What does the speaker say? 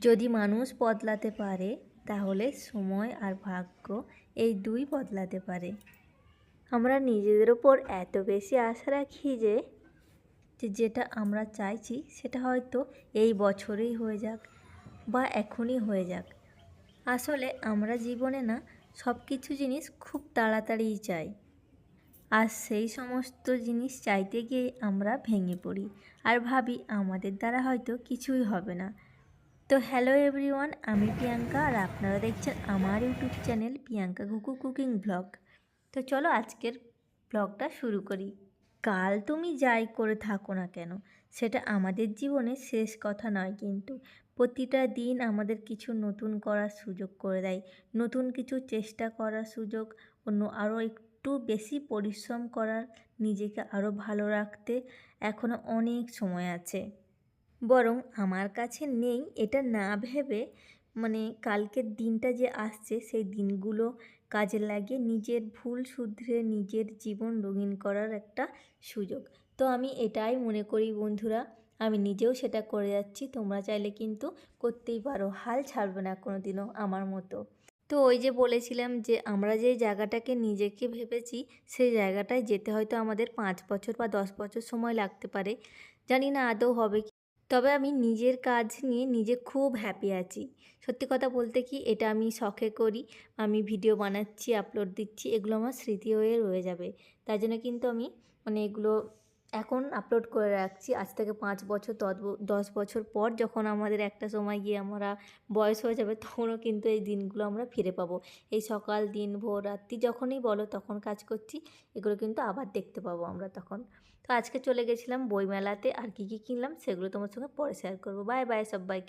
যদি মানুষ বদলাতে পারে, তাহলে সময় আর ভাগ্য এই দুই বদলাতে পারে। আমরা নিজেদের ওপর এত বেশি আশা রাখি যে যেটা আমরা চাইছি, সেটা হয়তো এই বছরেই হয়ে যাক বা এখনই হয়ে যাক। আসলে আমরা জীবনে না সব কিছু জিনিস খুব তাড়াতাড়িই চাই। আর সেই সমস্ত জিনিস চাইতে গিয়ে আমরা ভেঙে পড়ি। আর ভাবি আমাদের দ্বারা হয়তো কিছুই হবে না। তো হ্যালো এভরিওয়ান, আমি প্রিয়াঙ্কা আর আপনারা দেখছেন আমার ইউটিউব চ্যানেল প্রিয়াঙ্কা কুকু কুকিং ব্লগ। তো চলো আজকের ব্লগটা শুরু করি। কাল তুমি যাই করে থাকো না কেন, সেটা আমাদের জীবনের শেষ কথা নয় কিন্তু প্রতিটা দিন আমাদের কিছু নতুন করার সুযোগ করে দেয়, নতুন কিছু চেষ্টা করার সুযোগ, অন্য আরও একটু বেশি পরিশ্রম করার, নিজেকে আরও ভালো রাখতে এখনও অনেক সময় আছে। বরং আমার কাছে নেই, এটা না ভেবে মানে কালকের দিনটা যে আসছে, সেই দিনগুলো কাজে লাগিয়ে নিজের ভুল শুধরে নিজের জীবন রঙিন করার একটা সুযোগ। তো আমি এটাই মনে করি বন্ধুরা, আমি নিজেও সেটা করে যাচ্ছি, তোমরা চাইলে কিন্তু করতেই পারো, হাল ছাড়বে না কোনো দিনও আমার মতো। তো ওই যে বলেছিলাম যে আমরা যে জায়গাটাকে নিজেকে ভেবেছি, সেই জায়গাটায় যেতে হয়তো আমাদের পাঁচ বছর বা দশ বছর সময় লাগতে পারে। জানি না আদৌ হবে কি তবে আমি নিজের কাজ নিয়ে নিজে খুব হ্যাপি আছি। সত্যি কথা বলতে কি, এটা আমি শখে করি। আমি ভিডিও বানাচ্ছি আপলোড দিচ্ছি, এগুলো আমার স্মৃতি হয়ে রয়ে যাবে। তার জন্য কিন্তু আমি মানে এগুলো এখন আপলোড করে রাখছি। আজ থেকে পাঁচ বছর, দশ বছর পর যখন আমাদের একটা সময় গিয়ে আমরা বয়স হয়ে যাবে, তখনও কিন্তু এই দিনগুলো আমরা ফিরে পাবো। এই সকাল দিন, ভোর, রাত্রি যখনই বলো তখন কাজ করছি, এগুলো কিন্তু আবার দেখতে পাবো আমরা তখন। তো আজকে চলে গেছিলাম বইমেলাতে, আর কী কী কিনলাম সেগুলো তোমার সঙ্গে পরে শেয়ার করব। বাই বাই সবাইকে।